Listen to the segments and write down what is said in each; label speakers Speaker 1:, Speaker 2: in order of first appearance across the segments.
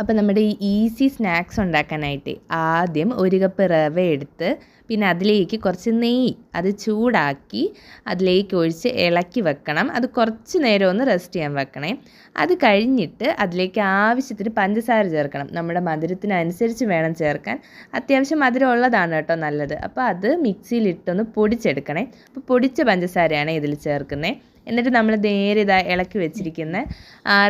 Speaker 1: അപ്പോൾ നമ്മുടെ ഈ ഈസി സ്നാക്സ് ഉണ്ടാക്കാനായിട്ട് ആദ്യം ഒരു കപ്പ് റവ എടുത്ത് പിന്നെ അതിലേക്ക് കുറച്ച് നെയ്യ് അത് ചൂടാക്കി അതിലേക്ക് ഒഴിച്ച് ഇളക്കി വെക്കണം. അത് കുറച്ച് നേരം ഒന്ന് റെസ്റ്റ് ചെയ്യാൻ വെക്കണേ. അത് കഴിഞ്ഞിട്ട് അതിലേക്ക് ആവശ്യത്തിന് പഞ്ചസാര ചേർക്കണം. നമ്മുടെ മധുരത്തിനനുസരിച്ച് വേണം ചേർക്കാൻ. അത്യാവശ്യം മധുരം ഉള്ളതാണ് കേട്ടോ നല്ലത്. അപ്പോൾ അത് മിക്സിയിലിട്ടൊന്ന് പൊടിച്ചെടുക്കണേ. അപ്പോൾ പൊടിച്ച പഞ്ചസാരയാണ് ഇതിൽ ചേർക്കുന്നത് എന്നിട്ട് നമ്മൾ നേരെ ഇതാ ഇളക്കി വെച്ചിരിക്കുന്ന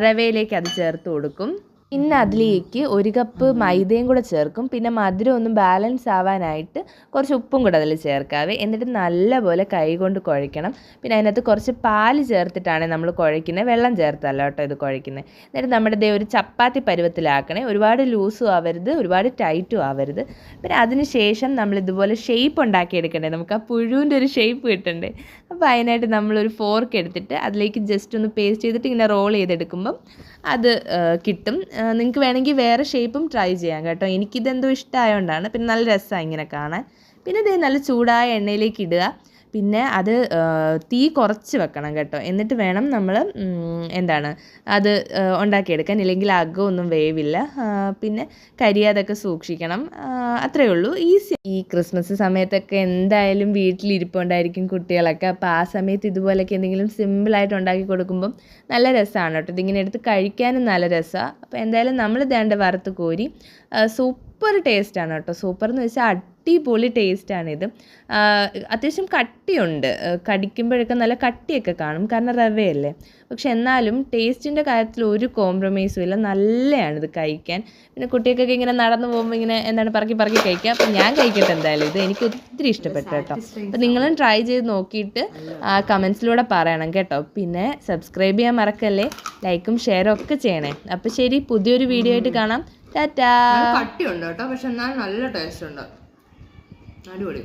Speaker 1: റവയിലേക്ക് അത് ചേർത്ത് കൊടുക്കും. പിന്നെ അതിലേക്ക് ഒരു കപ്പ് മൈദയും കൂടെ ചേർക്കും. പിന്നെ മധുരം ഒന്ന് ബാലൻസ് ആവാനായിട്ട് കുറച്ച് ഉപ്പും കൂടെ അതിൽ ചേർക്കാവേ. എന്നിട്ട് നല്ലപോലെ കൈ കൊണ്ട് കുഴയ്ക്കണം. പിന്നെ അതിനകത്ത് കുറച്ച് പാൽ ചേർത്തിട്ടാണ് നമ്മൾ കുഴയ്ക്കുന്നത് വെള്ളം ചേർത്തല്ല കേട്ടോ ഇത് കുഴയ്ക്കുന്നത് എന്നിട്ട് നമ്മുടെ ദേ ഒരു ചപ്പാത്തി പരുവത്തിലാക്കണേ. ഒരുപാട് ലൂസും ആവരുത് ഒരുപാട് ടൈറ്റും ആവരുത്. പിന്നെ അതിന് ശേഷം നമ്മൾ ഇതുപോലെ ഷേപ്പ് ഉണ്ടാക്കിയെടുക്കണ്ടേ? നമുക്ക് ആ പുഴുവിന്റെ ഒരു ഷേപ്പ് കിട്ടണ്ടേ? അപ്പോൾ അതിനായിട്ട് നമ്മളൊരു ഫോർക്ക് എടുത്തിട്ട് അതിലേക്ക് ജസ്റ്റ് ഒന്ന് പേസ്റ്റ് ചെയ്തിട്ട് ഇങ്ങനെ റോൾ ചെയ്തെടുക്കുമ്പം അത് കിട്ടും. നിങ്ങൾക്ക് വേണമെങ്കിൽ വേറെ ഷേപ്പും ട്രൈ ചെയ്യാം കേട്ടോ. എനിക്കിതെന്തോ ഇഷ്ടമായതുകൊണ്ടാണ് പിന്നെ നല്ല രസമാണ് ഇങ്ങനെ കാണാൻ. പിന്നെ ഇത് നല്ല ചൂടായ എണ്ണയിലേക്ക് ഇടുക. പിന്നെ അത് തീ കുറച്ച് വെക്കണം കേട്ടോ. എന്നിട്ട് വേണം നമ്മൾ എന്താണ് അത് ഉണ്ടാക്കിയെടുക്കാൻ. ഇല്ലെങ്കിൽ അകമൊന്നും വേവില്ല. പിന്നെ കരിയാതൊക്കെ സൂക്ഷിക്കണം. അത്രയേ ഉള്ളൂ. ഈസി. ഈ ക്രിസ്മസ് സമയത്തൊക്കെ എന്തായാലും വീട്ടിലിരിപ്പുണ്ടായിരിക്കും കുട്ടികളൊക്കെ. അപ്പോൾ ആ സമയത്ത് ഇതുപോലൊക്കെ എന്തെങ്കിലും സിമ്പിളായിട്ട് ഉണ്ടാക്കി കൊടുക്കുമ്പം നല്ല രസമാണ് കേട്ടോ. ഇതിങ്ങനെ എടുത്ത് കഴിക്കാനും നല്ല രസമാണ് അപ്പോൾ എന്തായാലും നമ്മൾ ദേണ്ട വറുത്ത് കോരി സൂപ്പർ ടേസ്റ്റാണ് കേട്ടോ. സൂപ്പർ എന്ന് വെച്ചാൽ അടിപൊളി ടേസ്റ്റാണിത് അത്യാവശ്യം കട്ടിയുണ്ട്. കടിക്കുമ്പോഴൊക്കെ നല്ല കട്ടിയൊക്കെ കാണും. കാരണം റവയല്ലേ. പക്ഷെ എന്നാലും ടേസ്റ്റിന്റെ കാര്യത്തിൽ ഒരു കോംപ്രമൈസും ഇല്ല. നല്ലതാണ് ഇത് കഴിക്കാൻ. പിന്നെ കുട്ടികൾക്കൊക്കെ ഇങ്ങനെ നടന്നു പോകുമ്പോൾ ഇങ്ങനെ എന്താണ് പറക്കി പറക്കി കഴിക്കുക അപ്പം ഞാൻ കഴിക്കട്ടെ എന്തായാലും. ഇത് എനിക്ക് ഒത്തിരി ഇഷ്ടപ്പെട്ടു കേട്ടോ. അപ്പം നിങ്ങളും ട്രൈ ചെയ്ത് നോക്കിയിട്ട് കമൻസിലൂടെ പറയണം കേട്ടോ. പിന്നെ സബ്സ്ക്രൈബ് ചെയ്യാൻ മറക്കല്ലേ. ലൈക്കും ഷെയറും ഒക്കെ ചെയ്യണേ. അപ്പം ശരി പുതിയൊരു വീഡിയോ ആയിട്ട് കാണാം. ടാറ്റാ.
Speaker 2: കട്ടിയുണ്ട് കേട്ടോ പക്ഷെ എന്നാൽ നല്ല ടേസ്റ്റ് ഉണ്ട്. അടിപൊളി.